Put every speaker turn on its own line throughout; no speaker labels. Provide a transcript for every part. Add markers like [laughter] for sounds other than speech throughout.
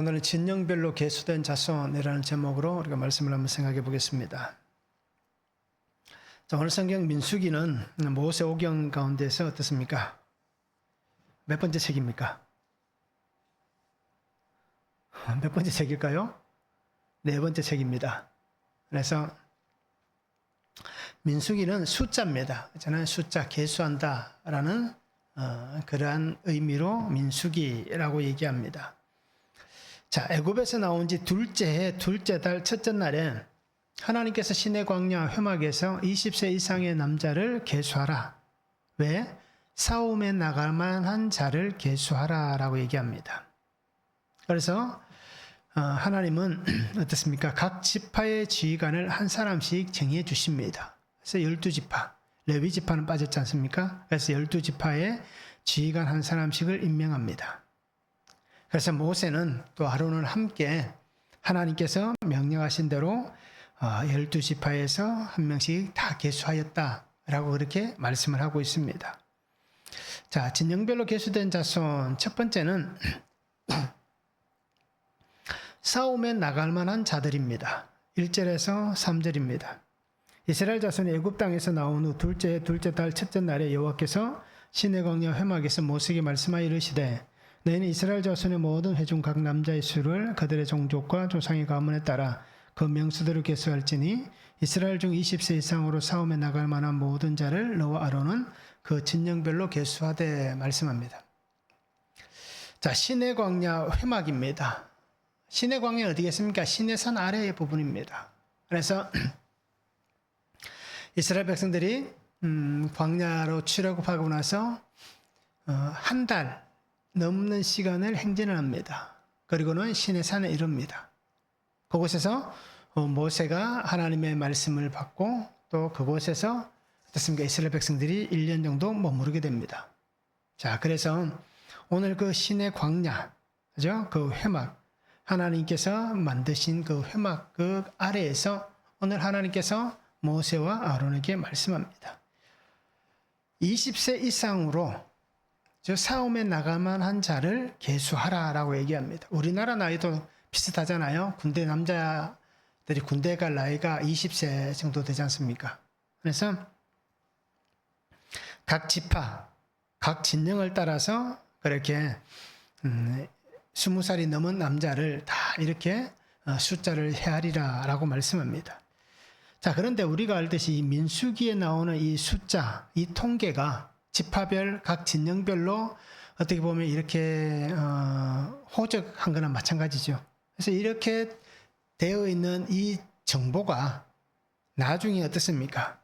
오늘은 진영별로 개수된 자손이라는 제목으로 우리가 말씀을 한번 생각해 보겠습니다. 자, 오늘 성경 민수기는 모세 오경 가운데서 어떻습니까? 몇 번째 책입니까? 몇 번째 책일까요? 네 번째 책입니다. 그래서 민수기는 숫자입니다. 저는 숫자 개수한다라는 어, 그러한 의미로 민수기라고 얘기합니다. 자, 애굽에서 나온 지 둘째 해, 둘째 달, 첫째 날에 하나님께서 신의 광야 회막에서 20세 이상의 남자를 계수하라. 왜? 싸움에 나갈 만한 자를 계수하라라고 얘기합니다. 그래서 어, 하나님은 [clears throat] 어떻습니까? 각 지파의 지휘관을 한 사람씩 정해 주십니다. 그래서 12지파, 레위 지파는 빠졌지 않습니까? 그래서 12지파의 지휘관 한 사람씩을 임명합니다. 그래서 모세는 또 아론을 함께 하나님께서 명령하신 대로 어, 열두 지파에서 한 명씩 다 개수하였다라고 그렇게 말씀을 하고 있습니다. 자, 진영별로 개수된 자손 첫 번째는 [clears throat] 싸움에 나갈 만한 자들입니다. 1절에서 3절입니다. 이스라엘 자손이 애굽 땅에서 나온 후 둘째 둘째 달 첫째 날에 여호와께서 시내 광야 회막에서 모세에게 말씀하여 이르시되 너희는 이스라엘 자손의 모든 회중 각 남자의 수를 그들의 종족과 조상의 가문에 따라 그 명수대로 계수할지니 이스라엘 중 20세 이상으로 싸움에 나갈 만한 모든 자를 너와 아론은 그 진영별로 계수하되 말씀합니다. 자, 신의 광야 회막입니다. 신의 광야는 어디겠습니까? 신의 산 아래의 부분입니다. 그래서 이스라엘 백성들이 음, 광야로 출애굽하고 나서 어, 한 달 넘는 시간을 행진을 합니다. 그리고는 신의 산에 이릅니다. 그곳에서 어, 모세가 하나님의 말씀을 받고 또 그곳에서 어떻습니까? 이스라엘 백성들이 1년 정도 머무르게 됩니다. 자, 그래서 오늘 그 신의 광야, 그죠? 그 회막, 하나님께서 만드신 그 회막 그 아래에서 오늘 하나님께서 모세와 아론에게 말씀합니다. 20세 이상으로 저 싸움에 나가만 한 자를 계수하라라고 얘기합니다. 우리나라 나이도 비슷하잖아요. 군대 남자들이 군대 갈 나이가 20세 정도 되지 않습니까? 그래서 각 지파, 각 진영을 따라서 그렇게 음, 20살이 넘은 남자를 다 이렇게 어, 숫자를 헤아리라라고 말씀합니다. 자, 그런데 우리가 알듯이 이 민수기에 나오는 이 숫자, 이 통계가 지파별 각 진영별로 어떻게 보면 이렇게 어, 호적한 거나 마찬가지죠. 그래서 이렇게 되어 있는 이 정보가 나중에 어떻습니까?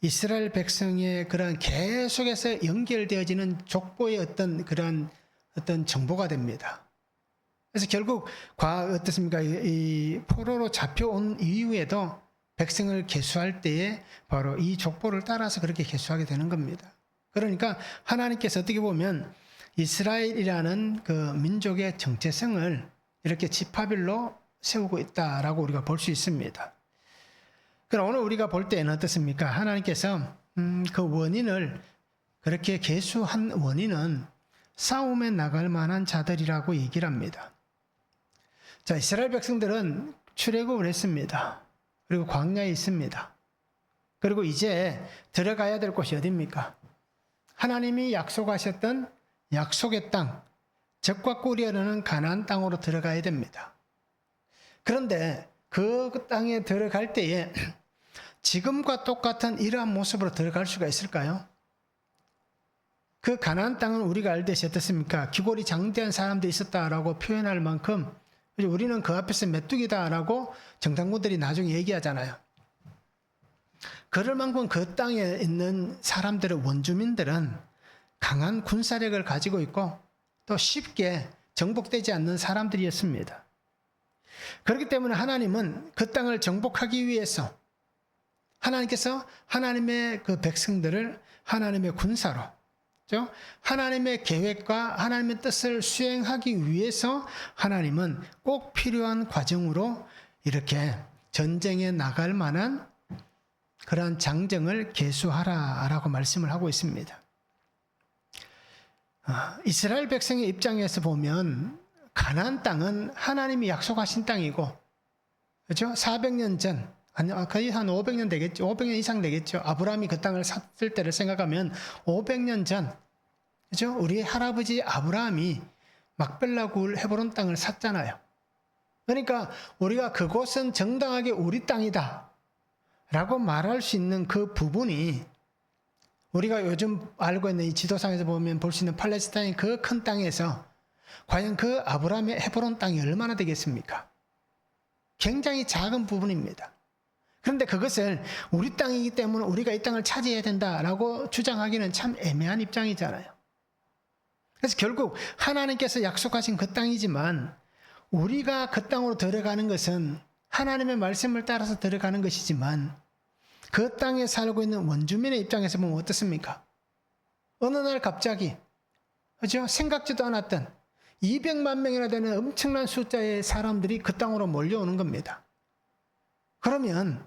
이스라엘 백성의 그런 계속해서 연결되어지는 족보의 어떤 그런 어떤 정보가 됩니다. 그래서 결국 과 어떻습니까? 이, 이 포로로 잡혀온 이후에도 백성을 계수할 때에 바로 이 족보를 따라서 그렇게 계수하게 되는 겁니다. 그러니까 하나님께서 어떻게 보면 이스라엘이라는 그 민족의 정체성을 이렇게 지파별로 세우고 있다라고 우리가 볼 수 있습니다. 그럼 오늘 우리가 볼 때는 어떻습니까? 하나님께서 음, 그 원인을 그렇게 계수한 원인은 싸움에 나갈 만한 자들이라고 얘기를 합니다. 자, 이스라엘 백성들은 출애굽을 했습니다. 그리고 광야에 있습니다. 그리고 이제 들어가야 될 곳이 어디입니까? 하나님이 약속하셨던 약속의 땅, 적과 꿀이 흐르는 가나안 땅으로 들어가야 됩니다. 그런데 그 땅에 들어갈 때에 [clears throat] 지금과 똑같은 이러한 모습으로 들어갈 수가 있을까요? 그 가나안 땅은 우리가 알듯이 어떻습니까? 기골이 장대한 사람도 있었다라고 표현할 만큼 우리는 그 앞에서 메뚜기다라고 정당군들이 나중에 얘기하잖아요. 그럴 만큼 그 땅에 있는 사람들의 원주민들은 강한 군사력을 가지고 있고 또 쉽게 정복되지 않는 사람들이었습니다. 그렇기 때문에 하나님은 그 땅을 정복하기 위해서 하나님께서 하나님의 그 백성들을 하나님의 군사로 하나님의 계획과 하나님의 뜻을 수행하기 위해서 하나님은 꼭 필요한 과정으로 이렇게 전쟁에 나갈 만한 그러한 장정을 계수하라라고 말씀을 하고 있습니다. 아, 이스라엘 백성의 입장에서 보면 가나안 땅은 하나님이 약속하신 땅이고 그렇죠? 400년 전 아니 아, 거의 한 500년 되겠죠. 500년 이상 되겠죠. 아브라함이 그 땅을 샀을 때를 생각하면 500년 전 그죠? 우리 할아버지 아브라함이 막벨라 굴 헤브론 땅을 샀잖아요. 그러니까 우리가 그곳은 정당하게 우리 땅이다. 라고 말할 수 있는 그 부분이 우리가 요즘 알고 있는 이 지도상에서 보면 볼 수 있는 팔레스타인 그 큰 땅에서 과연 그 아브라함의 헤브론 땅이 얼마나 되겠습니까? 굉장히 작은 부분입니다. 그런데 그것을 우리 땅이기 때문에 우리가 이 땅을 차지해야 된다라고 주장하기는 참 애매한 입장이잖아요. 그래서 결국 하나님께서 약속하신 그 땅이지만 우리가 그 땅으로 들어가는 것은 하나님의 말씀을 따라서 들어가는 것이지만 그 땅에 살고 있는 원주민의 입장에서 보면 어떻습니까? 어느 날 갑자기 그죠? 생각지도 않았던 200만 명이나 되는 엄청난 숫자의 사람들이 그 땅으로 몰려오는 겁니다. 그러면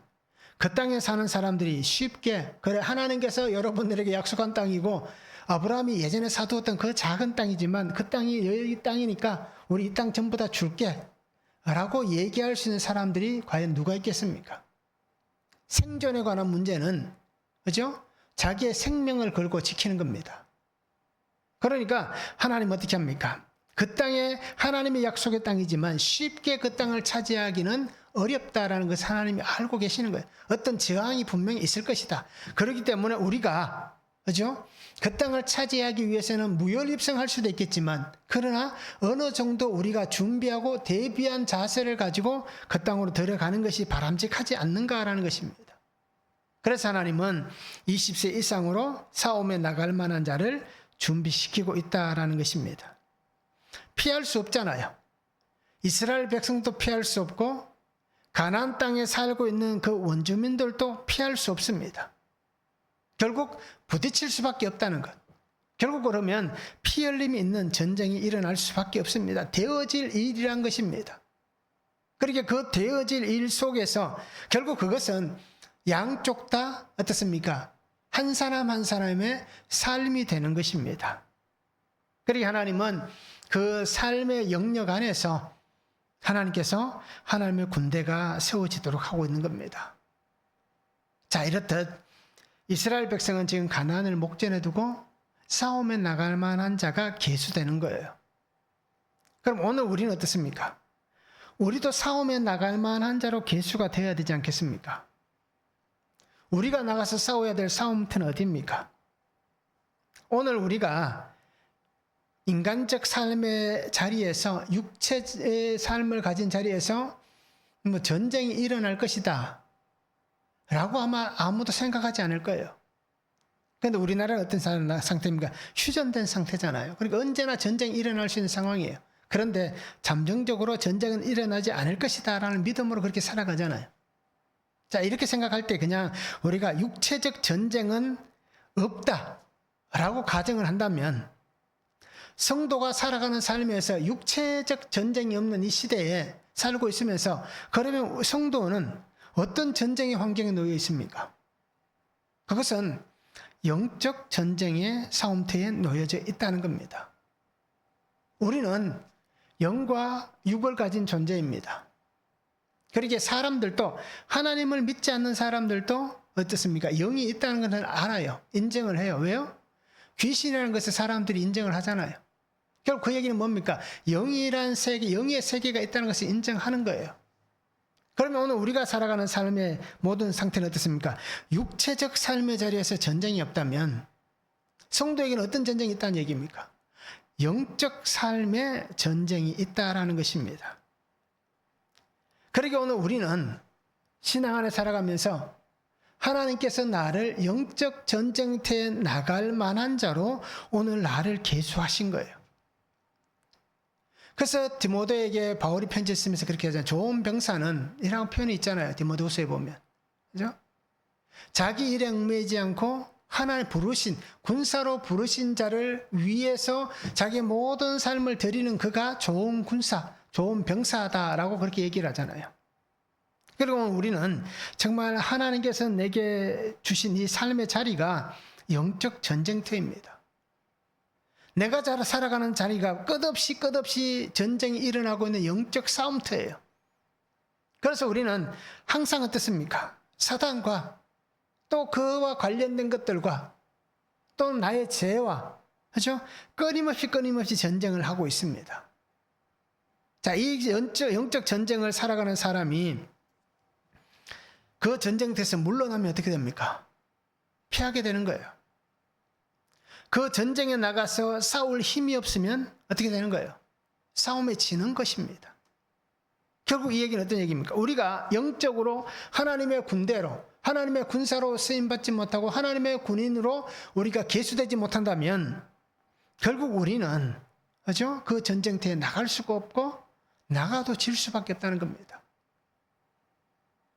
그 땅에 사는 사람들이 쉽게 그래 하나님께서 여러분들에게 약속한 땅이고 아브라함이 예전에 사두었던 그 작은 땅이지만 그 땅이 여기 땅이니까 우리 이 땅 전부 다 줄게 라고 얘기할 수 있는 사람들이 과연 누가 있겠습니까? 생존에 관한 문제는 그죠? 자기의 생명을 걸고 지키는 겁니다. 그러니까 하나님 어떻게 합니까? 그 땅에 하나님의 약속의 땅이지만 쉽게 그 땅을 차지하기는 어렵다라는 것을 하나님이 알고 계시는 거예요. 어떤 저항이 분명히 있을 것이다. 그렇기 때문에 우리가 그죠? 그 땅을 차지하기 위해서는 무혈입성할 수도 있겠지만 그러나 어느 정도 우리가 준비하고 대비한 자세를 가지고 그 땅으로 들어가는 것이 바람직하지 않는가라는 것입니다. 그래서 하나님은 20세 이상으로 사움에 나갈 만한 자를 준비시키고 있다라는 것입니다. 피할 수 없잖아요. 이스라엘 백성도 피할 수 없고 가나안 땅에 살고 있는 그 원주민들도 피할 수 없습니다. 결국 부딪힐 수밖에 없다는 것. 결국 그러면 피 흘림이 있는 전쟁이 일어날 수밖에 없습니다. 되어질 일이란 것입니다. 그러니까 그 되어질 일 속에서 결국 그것은 양쪽 다 어떻습니까? 한 사람 한 사람의 삶이 되는 것입니다. 그러니까 하나님은 그 삶의 영역 안에서 하나님께서 하나님의 군대가 세워지도록 하고 있는 겁니다. 자, 이렇듯 이스라엘 백성은 지금 가나안을 목전에 두고 싸움에 나갈 만한 자가 계수되는 거예요. 그럼 오늘 우리는 어떻습니까? 우리도 싸움에 나갈 만한 자로 계수가 되어야 되지 않겠습니까? 우리가 나가서 싸워야 될 싸움터는 어디입니까? 오늘 우리가 인간적 삶의 자리에서 육체의 삶을 가진 자리에서 뭐 전쟁이 일어날 것이다. 라고 아마 아무도 생각하지 않을 거예요. 그런데 우리나라는 어떤 상태입니까? 휴전된 상태잖아요. 그러니까 언제나 전쟁이 일어날 수 있는 상황이에요. 그런데 잠정적으로 전쟁은 일어나지 않을 것이다 라는 믿음으로 그렇게 살아가잖아요. 자, 이렇게 생각할 때 그냥 우리가 육체적 전쟁은 없다 라고 가정을 한다면 성도가 살아가는 삶에서 육체적 전쟁이 없는 이 시대에 살고 있으면서 그러면 성도는 어떤 전쟁의 환경에 놓여 있습니까? 그것은 영적 전쟁의 싸움터에 놓여져 있다는 겁니다. 우리는 영과 육을 가진 존재입니다. 그러게 사람들도 하나님을 믿지 않는 사람들도 어떻습니까? 영이 있다는 것을 알아요. 인정을 해요. 왜요? 귀신이라는 것을 사람들이 인정을 하잖아요. 결국 그 얘기는 뭡니까? 영이란 세계, 영의 세계가 있다는 것을 인정하는 거예요. 그러면 오늘 우리가 살아가는 삶의 모든 상태는 어떻습니까? 육체적 삶의 자리에서 전쟁이 없다면 성도에게는 어떤 전쟁이 있다는 얘기입니까? 영적 삶의 전쟁이 있다라는 것입니다. 그러게 오늘 우리는 신앙 안에 살아가면서 하나님께서 나를 영적 전쟁터에 나갈 만한 자로 오늘 나를 계수하신 거예요. 그래서 디모데에게 바울이 편지 쓰면서 그렇게 하잖아요. 좋은 병사는 이라는 표현이 있잖아요. 디모데후서에 보면. 그죠? 자기 일에 얽매이지 않고 하나님 부르신 군사로 부르신 자를 위해서 자기 모든 삶을 드리는 그가 좋은 군사, 좋은 병사다라고 그렇게 얘기를 하잖아요. 그리고 우리는 정말 하나님께서 내게 주신 이 삶의 자리가 영적 전쟁터입니다. 내가 잘 살아가는 자리가 끝없이 끝없이 전쟁이 일어나고 있는 영적 싸움터예요. 그래서 우리는 항상 어떻습니까? 사단과 또 그와 관련된 것들과 또 나의 죄와 그죠? 끊임없이 끊임없이 전쟁을 하고 있습니다. 자, 이 영적, 영적 전쟁을 살아가는 사람이 그 전쟁터에서 물러나면 어떻게 됩니까? 피하게 되는 거예요. 그 전쟁에 나가서 싸울 힘이 없으면 어떻게 되는 거예요? 싸움에 지는 것입니다. 결국 이 얘기는 어떤 얘기입니까? 우리가 영적으로 하나님의 군대로 하나님의 군사로 쓰임 받지 못하고 하나님의 군인으로 우리가 계수되지 못한다면 결국 우리는 그죠? 그 전쟁터에 나갈 수가 없고 나가도 질 수밖에 없다는 겁니다.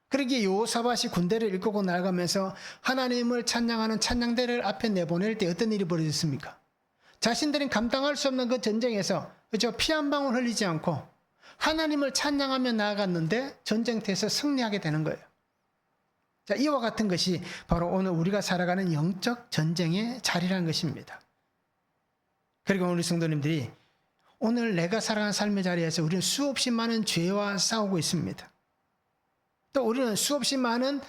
그러기에 요사밭이 군대를 이끌고 나가면서 하나님을 찬양하는 찬양대를 앞에 내보낼 때 어떤 일이 벌어졌습니까? 자신들이 감당할 수 없는 그 전쟁에서 그죠? 피한 방울 흘리지 않고 하나님을 찬양하며 나아갔는데 전쟁터에서 승리하게 되는 거예요. 자, 이와 같은 것이 바로 오늘 우리가 살아가는 영적 전쟁의 자리라는 것입니다. 그리고 우리 성도님들이 오늘 내가 살아가는 삶의 자리에서 우리는 수없이 많은 죄와 싸우고 있습니다. 또 우리는 수없이 많은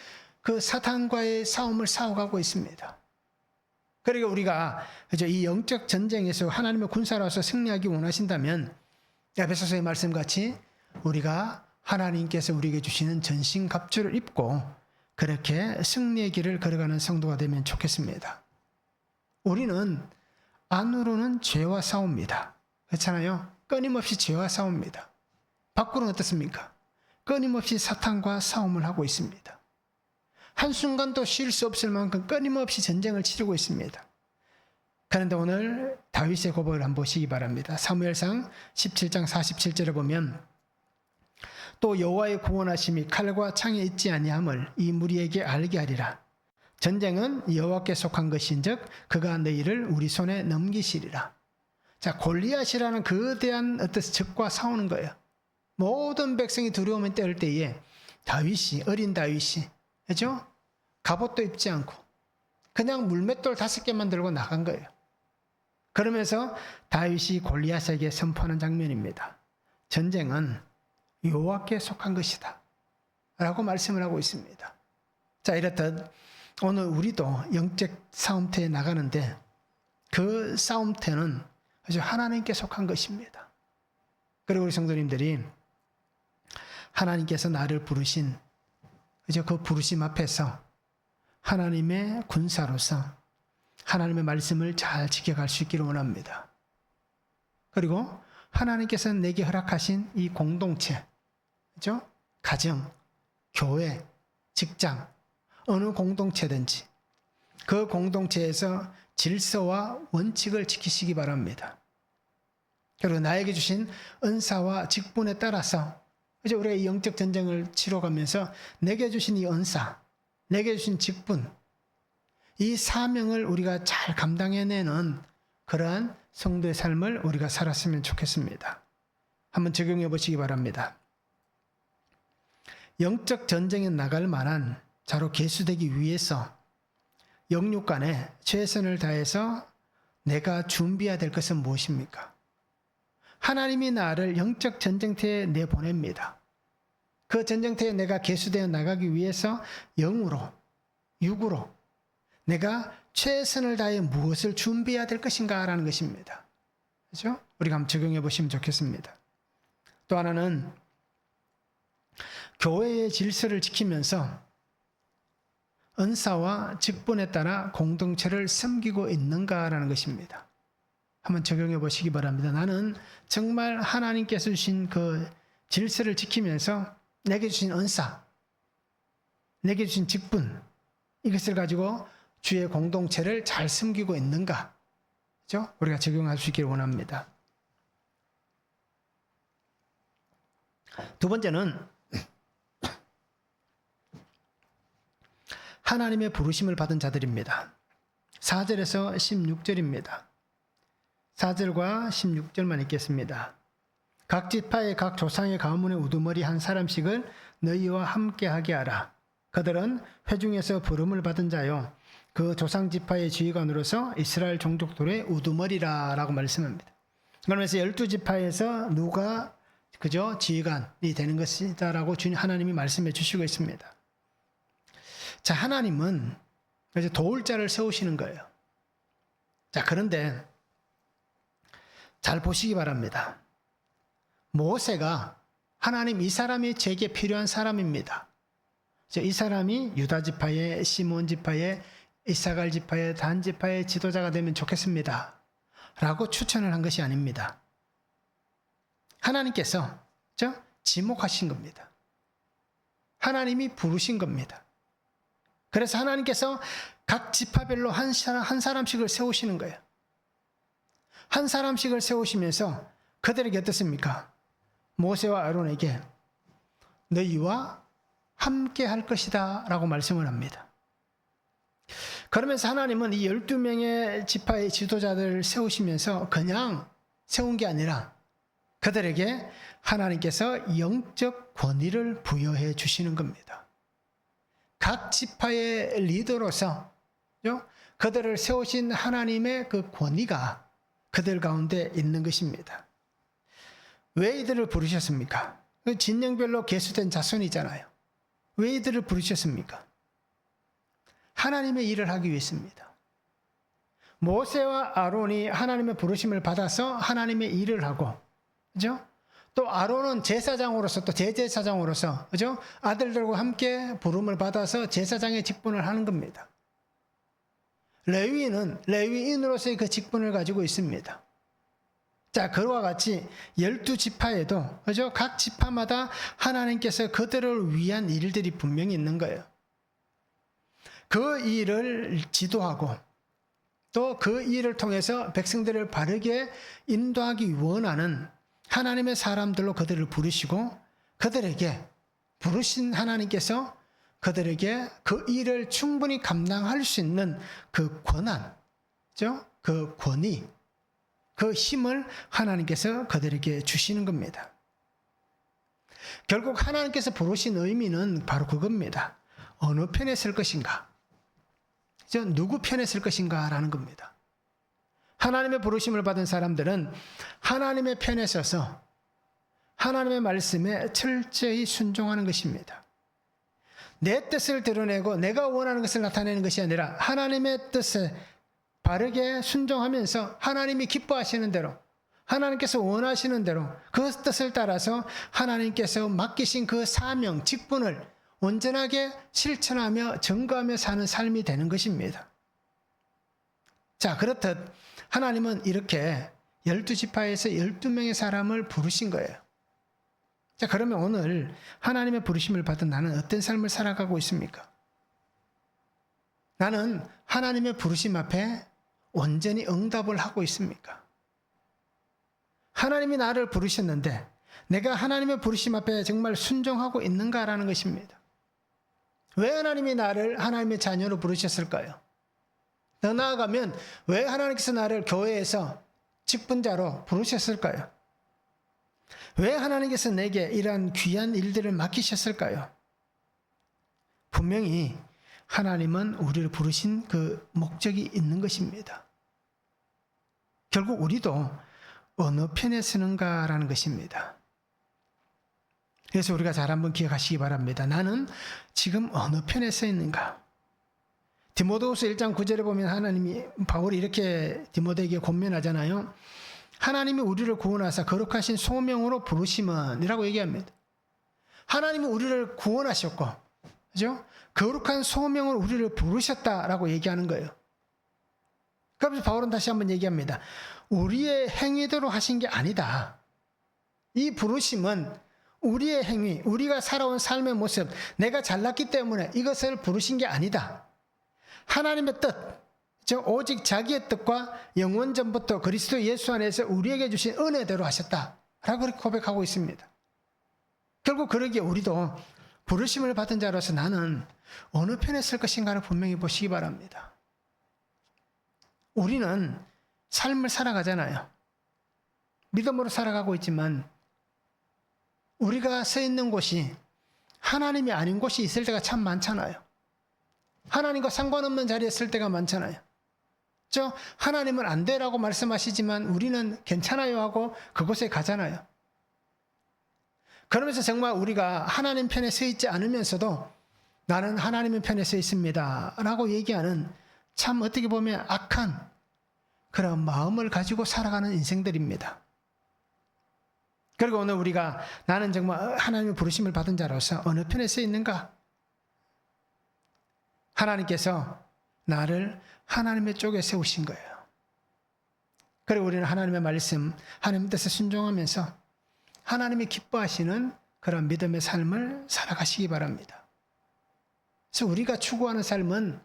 그 사탄과의 싸움을 싸워가고 있습니다. 그리고 우리가 이 영적 전쟁에서 하나님의 군사로서 승리하기 원하신다면 에베소서의 말씀 같이 우리가 하나님께서 우리에게 주시는 전신 갑주를 입고 그렇게 승리의 길을 걸어가는 성도가 되면 좋겠습니다. 우리는 안으로는 죄와 싸웁니다. 그렇잖아요. 끊임없이 죄와 싸웁니다. 밖으로는 어떻습니까? 끊임없이 사탄과 싸움을 하고 있습니다. 한순간도 쉴 수 없을 만큼 끊임없이 전쟁을 치르고 있습니다. 그런데 오늘 다윗의 고백을 한번 보시기 바랍니다. 사무엘상 17장 47절에 보면 또 여호와의 구원하심이 칼과 창에 있지 아니함을 이 무리에게 알게 하리라. 전쟁은 여호와께 속한 것인즉 그가 너희를 우리 손에 넘기시리라. 자 골리앗이라는 거대한 어떤 적과 싸우는 거예요. 모든 백성이 두려움에 떨 때에 다윗이 어린 다윗이 그죠? 갑옷도 입지 않고 그냥 물맷돌 다섯 개만 들고 나간 거예요. 그러면서 다윗이 골리앗에게 선포하는 장면입니다. 전쟁은 여호와께 속한 것이다. 라고 말씀을 하고 있습니다. 자, 이렇듯 오늘 우리도 영적 싸움터에 나가는데 그 싸움터는 아주 하나님께 속한 것입니다. 그리고 우리 성도님들이 하나님께서 나를 부르신 그죠? 그 부르심 앞에서 하나님의 군사로서 하나님의 말씀을 잘 지켜갈 수 있기를 원합니다. 그리고 하나님께서 내게 허락하신 이 공동체, 그죠? 가정, 교회, 직장, 어느 공동체든지 그 공동체에서 질서와 원칙을 지키시기 바랍니다. 그리고 나에게 주신 은사와 직분에 따라서 이제 우리가 이 영적 전쟁을 치러가면서 내게 주신 이 은사, 내게 주신 직분, 이 사명을 우리가 잘 감당해내는 그러한 성도의 삶을 우리가 살았으면 좋겠습니다. 한번 적용해 보시기 바랍니다. 영적 전쟁에 나갈 만한 자로 개수되기 위해서 영육 간에 최선을 다해서 내가 준비해야 될 것은 무엇입니까? 하나님이 나를 영적 전쟁터에 내보냅니다. 그 전쟁터에 내가 개수되어 나가기 위해서 영으로, 육으로 내가 최선을 다해 무엇을 준비해야 될 것인가 라는 것입니다. 그죠? 우리가 한번 적용해 보시면 좋겠습니다. 또 하나는 교회의 질서를 지키면서 은사와 직분에 따라 공동체를 섬기고 있는가라는 것입니다. 한번 적용해 보시기 바랍니다. 나는 정말 하나님께서 주신 그 질서를 지키면서 내게 주신 은사, 내게 주신 직분, 이것을 가지고 주의 공동체를 잘 섬기고 있는가? 그죠? 우리가 적용할 수 있기를 원합니다. 두 번째는 하나님의 부르심을 받은 자들입니다. 4절에서 16절입니다. 4절과 16절만 읽겠습니다. 각 지파의 각 조상의 가문의 우두머리 한 사람씩을 너희와 함께 하게 하라. 그들은 회중에서 부름을 받은 자요. 그 조상 지파의 지휘관으로서 이스라엘 종족들의 우두머리라라고 말씀합니다. 그러면서 열두 지파에서 누가 그저 지휘관이 되는 것이다라고 주님 하나님이 말씀해 주시고 있습니다. 자, 하나님은 도울 자를 세우시는 거예요. 자, 그런데 잘 보시기 바랍니다. 모세가 하나님 이 사람이 제게 필요한 사람입니다. 자, 이 사람이 유다 지파의 시몬 지파의 이사갈 지파의 단 지파의 지도자가 되면 좋겠습니다. 라고 추천을 한 것이 아닙니다. 하나님께서 저 지목하신 겁니다. 하나님이 부르신 겁니다. 그래서 하나님께서 각 지파별로 한 사람 한 사람씩을 세우시는 거예요. 한 사람씩을 세우시면서 그들에게 어떻습니까? 모세와 아론에게 너희와 함께 할 것이다 라고 말씀을 합니다. 그러면서 하나님은 이 12명의 지파의 지도자들을 세우시면서 그냥 세운 게 아니라 그들에게 하나님께서 영적 권위를 부여해 주시는 겁니다. 각 지파의 리더로서 그들을 세우신 하나님의 그 권위가 그들 가운데 있는 것입니다. 왜 이들을 부르셨습니까? 그 진영별로 계수된 자손이잖아요. 왜 이들을 부르셨습니까? 하나님의 일을 하기 위해서입니다. 모세와 아론이 하나님의 부르심을 받아서 하나님의 일을 하고, 그죠? 또 아론은 제사장으로서 또 제제사장으로서, 그죠? 아들들과 함께 부름을 받아서 제사장의 직분을 하는 겁니다. 레위인은 레위인으로서의 그 직분을 가지고 있습니다. 자, 그와 같이 열두 지파에도, 그죠? 각 지파마다 하나님께서 그들을 위한 일들이 분명히 있는 거예요. 그 일을 지도하고 또 그 일을 통해서 백성들을 바르게 인도하기 원하는 하나님의 사람들로 그들을 부르시고 그들에게 부르신 하나님께서 그들에게 그 일을 충분히 감당할 수 있는 그 권한, 그 권위, 그 힘을 하나님께서 그들에게 주시는 겁니다. 결국 하나님께서 부르신 의미는 바로 그겁니다. 어느 편에 설 것인가? 저 누구 편에 설 것인가 라는 겁니다. 하나님의 부르심을 받은 사람들은 하나님의 편에 서서 하나님의 말씀에 철저히 순종하는 것입니다. 내 뜻을 드러내고 내가 원하는 것을 나타내는 것이 아니라 하나님의 뜻에 바르게 순종하면서 하나님이 기뻐하시는 대로 하나님께서 원하시는 대로 그 뜻을 따라서 하나님께서 맡기신 그 사명, 직분을 온전하게 실천하며 증거하며 사는 삶이 되는 것입니다. 자, 그렇듯 하나님은 이렇게 열두 지파에서 열두 명의 사람을 부르신 거예요. 자, 그러면 오늘 하나님의 부르심을 받은 나는 어떤 삶을 살아가고 있습니까? 나는 하나님의 부르심 앞에 온전히 응답을 하고 있습니까? 하나님이 나를 부르셨는데 내가 하나님의 부르심 앞에 정말 순종하고 있는가라는 것입니다. 왜 하나님이 나를 하나님의 자녀로 부르셨을까요? 더 나아가면 왜 하나님께서 나를 교회에서 직분자로 부르셨을까요? 왜 하나님께서 내게 이러한 귀한 일들을 맡기셨을까요? 분명히 하나님은 우리를 부르신 그 목적이 있는 것입니다. 결국 우리도 어느 편에 서는가라는 것입니다. 그래서 우리가 잘 한번 기억하시기 바랍니다. 나는 지금 어느 편에 서 있는가? 디모데후서 1장 9절에 보면 하나님이 바울이 이렇게 디모데에게 권면하잖아요. 하나님이 우리를 구원하사 거룩하신 소명으로 부르심은이라고 얘기합니다. 하나님이 우리를 구원하셨고, 그죠? 거룩한 소명으로 우리를 부르셨다라고 얘기하는 거예요. 그래서 바울은 다시 한번 얘기합니다. 우리의 행위대로 하신 게 아니다. 이 부르심은 우리의 행위, 우리가 살아온 삶의 모습, 내가 잘났기 때문에 이것을 부르신 게 아니다. 하나님의 뜻, 즉 오직 자기의 뜻과 영원 전부터 그리스도 예수 안에서 우리에게 주신 은혜대로 하셨다라고 고백하고 있습니다. 결국 그러기에 우리도 부르심을 받은 자로서 나는 어느 편에 설 것인가를 분명히 보시기 바랍니다. 우리는 삶을 살아가잖아요. 믿음으로 살아가고 있지만 우리가 서 있는 곳이 하나님이 아닌 곳이 있을 때가 참 많잖아요. 하나님과 상관없는 자리에 쓸 때가 많잖아요. 저 하나님은 안 되라고 말씀하시지만 우리는 괜찮아요 하고 그곳에 가잖아요. 그러면서 정말 우리가 하나님 편에 서 있지 않으면서도 나는 하나님의 편에 서 있습니다. 라고 얘기하는 참 어떻게 보면 악한 그런 마음을 가지고 살아가는 인생들입니다. 그리고 오늘 우리가 나는 정말 하나님의 부르심을 받은 자로서 어느 편에 서 있는가? 하나님께서 나를 하나님의 쪽에 세우신 거예요. 그리고 우리는 하나님의 말씀, 하나님 뜻에 순종하면서 하나님이 기뻐하시는 그런 믿음의 삶을 살아가시기 바랍니다. 그래서 우리가 추구하는 삶은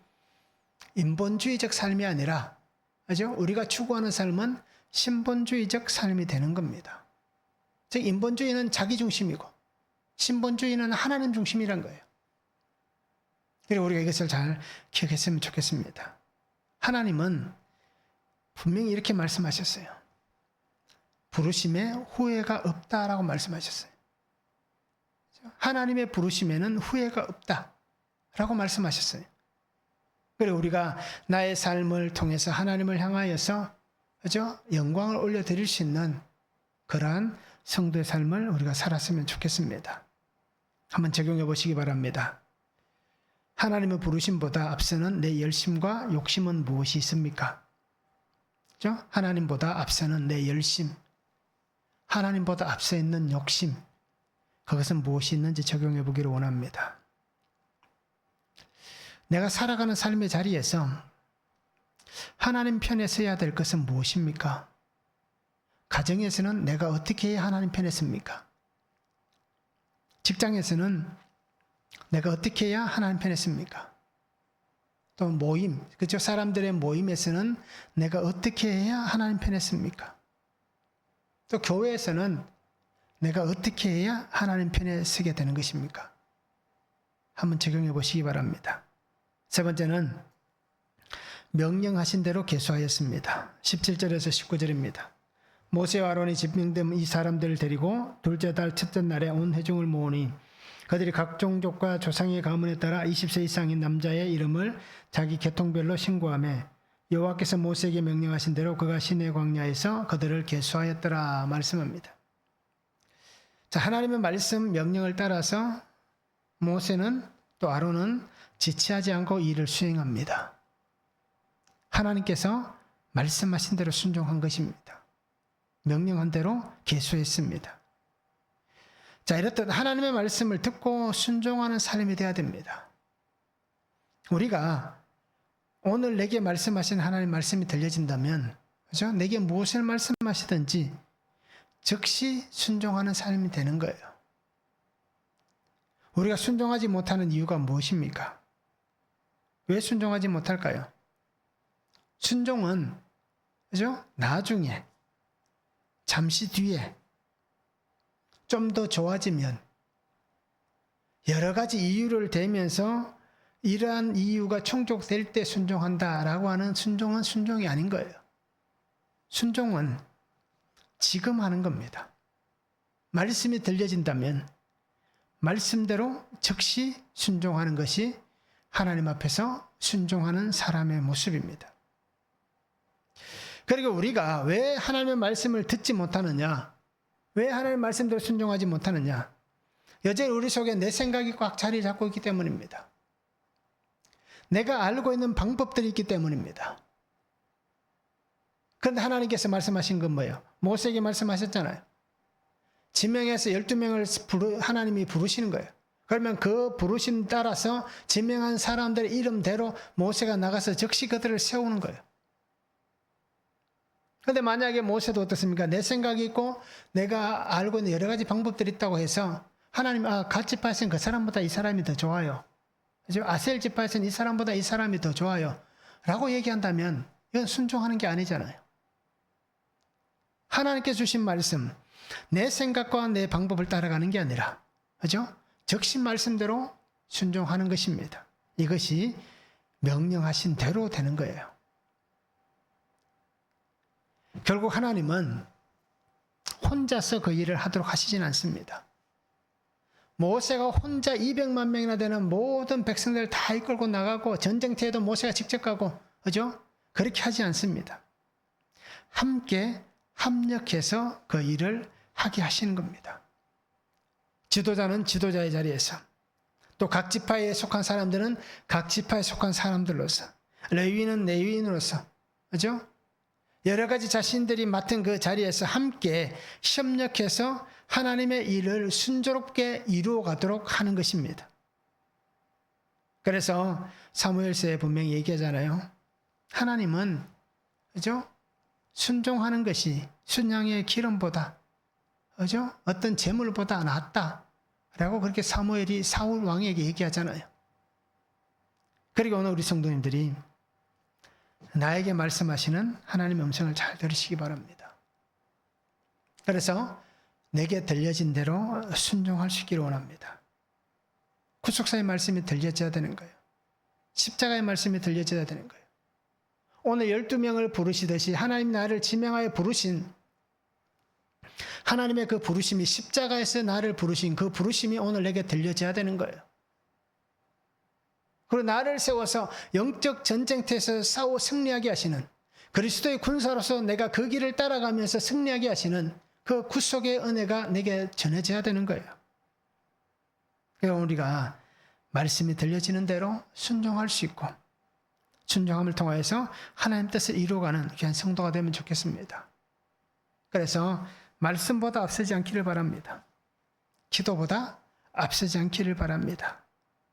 인본주의적 삶이 아니라, 그죠? 우리가 추구하는 삶은 신본주의적 삶이 되는 겁니다. 즉, 인본주의는 자기 중심이고, 신본주의는 하나님 중심이란 거예요. 그리고 우리가 이것을 잘 기억했으면 좋겠습니다. 하나님은 분명히 이렇게 말씀하셨어요. 부르심에 후회가 없다라고 말씀하셨어요. 하나님의 부르심에는 후회가 없다라고 말씀하셨어요. 그리고 우리가 나의 삶을 통해서 하나님을 향하여서 그죠? 영광을 올려 드릴 수 있는 그러한 성도의 삶을 우리가 살았으면 좋겠습니다. 한번 적용해 보시기 바랍니다. 하나님의 부르심보다 앞서는 내 열심과 욕심은 무엇이 있습니까? 그죠? 하나님보다 앞서는 내 열심, 하나님보다 앞서 있는 욕심, 그것은 무엇이 있는지 적용해 보기를 원합니다. 내가 살아가는 삶의 자리에서 하나님 편에 서야 될 것은 무엇입니까? 가정에서는 내가 어떻게 해야 하나님 편에 섭니까? 직장에서는 내가 어떻게 해야 하나님 편에 섭니까? 또 모임, 그죠? 사람들의 모임에서는 내가 어떻게 해야 하나님 편에 섭니까? 또 교회에서는 내가 어떻게 해야 하나님 편에 서게 되는 것입니까? 한번 적용해 보시기 바랍니다. 세 번째는 명령하신 대로 개수하였습니다. 17절에서 19절입니다. 모세와 아론이 집명된 이 사람들을 데리고 둘째 달 첫째 날에 온 회중을 모으니 그들이 각 종족과 조상의 가문에 따라 20세 이상인 남자의 이름을 자기 계통별로 신고하며 여호와께서 모세에게 명령하신 대로 그가 시내 광야에서 그들을 계수하였더라 말씀합니다. 자, 하나님의 말씀 명령을 따라서 모세는 또 아론은 지체하지 않고 일을 수행합니다. 하나님께서 말씀하신 대로 순종한 것입니다. 명령한 대로 계수했습니다. 자, 이렇듯 하나님의 말씀을 듣고 순종하는 삶이 되어야 됩니다. 우리가 오늘 내게 말씀하신 하나님 말씀이 들려진다면, 그죠? 내게 무엇을 말씀하시든지 즉시 순종하는 삶이 되는 거예요. 우리가 순종하지 못하는 이유가 무엇입니까? 왜 순종하지 못할까요? 순종은, 그죠? 나중에, 잠시 뒤에, 좀 더 좋아지면, 여러 가지 이유를 대면서 이러한 이유가 충족될 때 순종한다라고 하는 순종은 순종이 아닌 거예요. 순종은 지금 하는 겁니다. 말씀이 들려진다면 말씀대로 즉시 순종하는 것이 하나님 앞에서 순종하는 사람의 모습입니다. 그리고 우리가 왜 하나님의 말씀을 듣지 못하느냐? 왜 하나님의 말씀대로 순종하지 못하느냐? 여전히 우리 속에 내 생각이 꽉 자리 잡고 있기 때문입니다. 내가 알고 있는 방법들이 있기 때문입니다. 그런데 하나님께서 말씀하신 건 뭐예요? 모세에게 말씀하셨잖아요. 지명해서 12명을 부르, 하나님이 부르시는 거예요. 그러면 그 부르심 따라서 지명한 사람들의 이름대로 모세가 나가서 즉시 그들을 세우는 거예요. 근데 만약에 모세도 어떻습니까? 내 생각이 있고 내가 알고 있는 여러 가지 방법들이 있다고 해서 하나님, 아, 같이 파신 그 사람보다 이 사람이 더 좋아요. 아셀 지파에서는 이 사람보다 이 사람이 더 좋아요. 라고 얘기한다면 이건 순종하는 게 아니잖아요. 하나님께 주신 말씀, 내 생각과 내 방법을 따라가는 게 아니라, 그죠? 적신 말씀대로 순종하는 것입니다. 이것이 명령하신 대로 되는 거예요. 결국 하나님은 혼자서 그 일을 하도록 하시진 않습니다. 모세가 혼자 200만 명이나 되는 모든 백성들을 다 이끌고 나가고 전쟁터에도 모세가 직접 가고 그죠? 그렇게 하지 않습니다. 함께 합력해서 그 일을 하게 하시는 겁니다. 지도자는 지도자의 자리에서 또 각 지파에 속한 사람들은 각 지파에 속한 사람들로서 레위인은 레위인으로서 그죠? 여러 가지 자신들이 맡은 그 자리에서 함께 협력해서 하나님의 일을 순조롭게 이루어 가도록 하는 것입니다. 그래서 사무엘서에 분명히 얘기하잖아요. 하나님은 그죠? 순종하는 것이 순양의 기름보다 그죠? 어떤 재물보다 낫다. 라고 그렇게 사무엘이 사울 왕에게 얘기하잖아요. 그리고 오늘 우리 성도님들이 나에게 말씀하시는 하나님의 음성을 잘 들으시기 바랍니다. 그래서 내게 들려진 대로 순종할 수 있기를 원합니다. 구속사의 말씀이 들려져야 되는 거예요. 십자가의 말씀이 들려져야 되는 거예요. 오늘 12명을 부르시듯이 하나님 나를 지명하여 부르신 하나님의 그 부르심이 십자가에서 나를 부르신 그 부르심이 오늘 내게 들려져야 되는 거예요. 그리고 나를 세워서 영적 전쟁터에서 싸워 승리하게 하시는 그리스도의 군사로서 내가 그 길을 따라가면서 승리하게 하시는 그 구속의 은혜가 내게 전해져야 되는 거예요. 그래서 우리가 말씀이 들려지는 대로 순종할 수 있고 순종함을 통하여서 하나님 뜻을 이루어가는 귀한 성도가 되면 좋겠습니다. 그래서 말씀보다 앞서지 않기를 바랍니다. 기도보다 앞서지 않기를 바랍니다.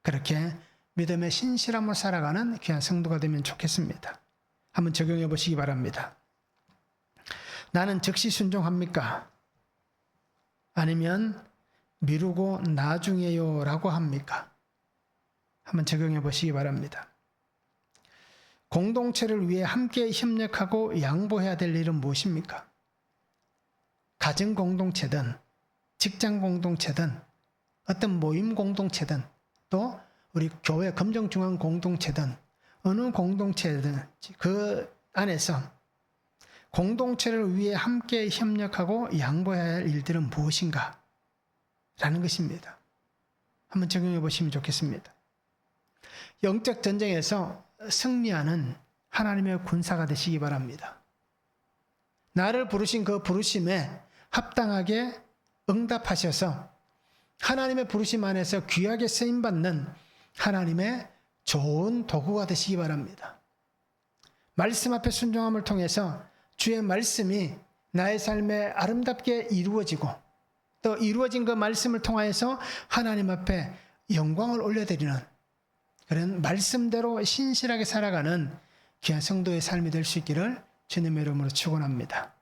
그렇게 믿음의 신실함으로 살아가는 귀한 성도가 되면 좋겠습니다. 한번 적용해 보시기 바랍니다. 나는 즉시 순종합니까? 아니면 미루고 나중에요 라고 합니까? 한번 적용해 보시기 바랍니다. 공동체를 위해 함께 협력하고 양보해야 될 일은 무엇입니까? 가정 공동체든 직장 공동체든 어떤 모임 공동체든 또 우리 교회 검정중앙 공동체든 어느 공동체든 그 안에서 공동체를 위해 함께 협력하고 양보해야 할 일들은 무엇인가? 라는 것입니다. 한번 적용해 보시면 좋겠습니다. 영적 전쟁에서 승리하는 하나님의 군사가 되시기 바랍니다. 나를 부르신 그 부르심에 합당하게 응답하셔서 하나님의 부르심 안에서 귀하게 쓰임 받는 하나님의 좋은 도구가 되시기 바랍니다. 말씀 앞에 순종함을 통해서 주의 말씀이 나의 삶에 아름답게 이루어지고 또 이루어진 그 말씀을 통하여서 하나님 앞에 영광을 올려드리는 그런 말씀대로 신실하게 살아가는 귀한 성도의 삶이 될 수 있기를 주님의 이름으로 축원합니다.